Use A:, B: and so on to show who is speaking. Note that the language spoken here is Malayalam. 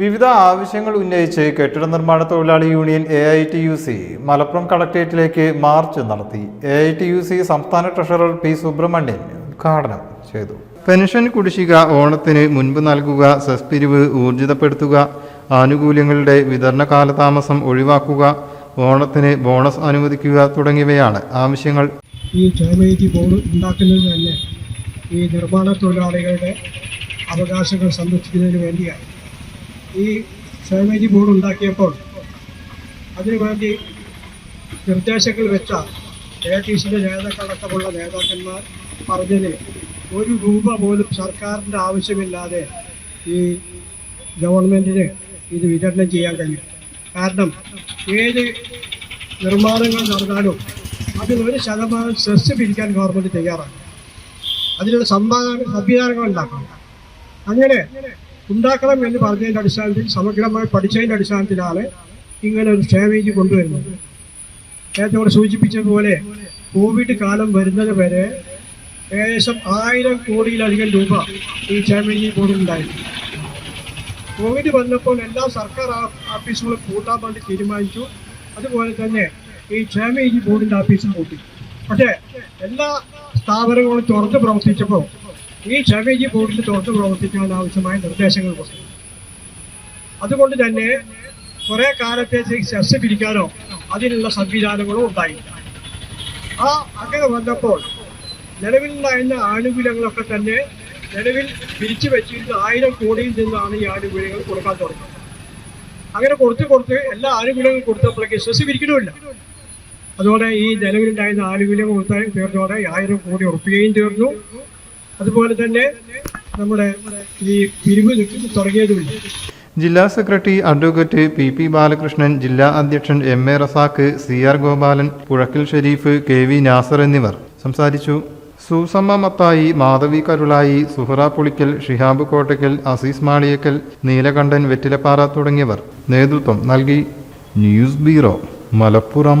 A: വിവിധ ആവശ്യങ്ങൾ ഉന്നയിച്ച് കെട്ടിട നിർമ്മാണ തൊഴിലാളി union A I T U C Malappuram കളക്ട്രേറ്റിലേക്ക് march നടത്തി. A I T U C സംസ്ഥാന ട്രഷറർ പി സുബ്രഹ്മണ്യൻ ഉദ്ഘാടനം ചെയ്തു. പെൻഷൻ കുടിശ്ശിക ഓണത്തിന് മുൻപ് നൽകുക സെസ് പിരിവ് ഊർജിതപ്പെടുത്തുക ആനുകൂല്യങ്ങളുടെ വിതരണ കാലതാമസം ഒഴിവാക്കുക ഓണത്തിന് ബോണസ് അനുവദിക്കുക തുടങ്ങിയവയാണ് ആവശ്യങ്ങൾ.
B: ഈ ക്ഷേമനിധി ബോർഡ് ഉണ്ടാക്കുന്നത് തന്നെ ഈ നിർമ്മാണ തൊഴിലാളികളുടെ അവകാശങ്ങൾ സംരക്ഷിക്കുന്നതിന് വേണ്ടിയാണ്. ഈ ക്ഷേമനിധി ബോർഡ് ഉണ്ടാക്കിയപ്പോൾ അതിനുവേണ്ടി നിർദ്ദേശങ്ങൾ വെച്ച എ ടി സിയുടെ നേതാക്കളടക്കമുള്ള നേതാക്കന്മാർ പറഞ്ഞത് ഒരു രൂപ പോലും സർക്കാരിന്റെ ആവശ്യമില്ലാതെ ഈ ഗവൺമെന്റിന് ഇത് വിതരണം ചെയ്യാൻ കഴിയും. കാരണം ഏത് നിർമ്മാണങ്ങൾ നടന്നാലും അതിൽ ഒരു ശതമാനം സെസ് പിരിക്കാൻ ഗവൺമെന്റ് തയ്യാറാണ്. അതിനുള്ള സംവിധാന സംവിധാനങ്ങൾ ഉണ്ടാക്കണം. അങ്ങനെ ഉണ്ടാക്കണം എന്ന് പറഞ്ഞതിന്റെ അടിസ്ഥാനത്തിൽ സമഗ്രമായി പഠിച്ചതിന്റെ അടിസ്ഥാനത്തിലാണ് ഇങ്ങനെ ഒരു സ്റ്റേവേജ് കൊണ്ടുവരുന്നത്. നേരത്തെ ഇവിടെ സൂചിപ്പിച്ചതുപോലെ കോവിഡ് കാലം വരുന്നത് വരെ ഏകദേശം ആയിരം കോടിയിലധികം രൂപ ഈ ബോർഡിൽ ഉണ്ടായിരുന്നു കോവിഡ് വന്നപ്പോൾ എല്ലാ സർക്കാർ ഓഫീസുകളും കൂട്ടാൻ വേണ്ടി തീരുമാനിച്ചു. അതുപോലെ തന്നെ ഈ ക്ഷേമേജ് ബോർഡിന്റെ ഓഫീസും കൂട്ടി. പക്ഷേ എല്ലാ സ്ഥാപനങ്ങളും തുറന്ന് പ്രവർത്തിച്ചപ്പോൾ ഈ ചവേജി ബോർഡിൽ തോട്ട് പ്രവർത്തിക്കാൻ ആവശ്യമായ നിർദ്ദേശങ്ങൾ കൊടുക്കും അതുകൊണ്ട് തന്നെ കുറെ കാലത്തേക്ക് ചർച്ച പിരിക്കാനോ അതിനുള്ള സംവിധാനങ്ങളോ ഉണ്ടായില്ല ആ അങ്ങനെ വന്നപ്പോൾ നിലവിലുണ്ടായിരുന്ന ആനുകൂല്യങ്ങളൊക്കെ തന്നെ നിലവിൽ പിരിച്ചു വെച്ചിരുന്ന ആയിരം കോടിയിൽ നിന്നാണ് ഈ ആനുകൂല്യങ്ങൾ കൊടുക്കാൻ തുടങ്ങിയത് അങ്ങനെ കൊടുത്ത് കൊടുത്ത് എല്ലാ ആനുകൂല്യങ്ങളും കൊടുത്തപ്പോഴേക്ക് സെസ് പിരിക്കണമില്ല. അതോടെ ഈ നിലവിലുണ്ടായിരുന്ന ആനുകൂല്യം ഈ ആയിരം കോടി ഉറപ്പിക്കുകയും തീർന്നു. അതുപോലെ തന്നെ നമ്മുടെ ഈ പിരിവ് തുടങ്ങിയതുമില്ല
A: ജില്ലാ secretary advocate P P Balakrishnan ജില്ലാ അധ്യക്ഷൻ M A Razak C R Gopalan Puzhakkil Sherif K V Nasar എന്നിവർ സംസാരിച്ചു. സൂസമ്മ മത്തായി മാധവി കരുളായി സുഹറ പുളിക്കൽ ഷിഹാബ് കോട്ടയ്ക്കൽ അസീസ് മാളിയക്കൽ നീലകണ്ഠൻ വെറ്റിലപ്പാറ തുടങ്ങിയവർ നേതൃത്വം നൽകി. News bureau Malappuram.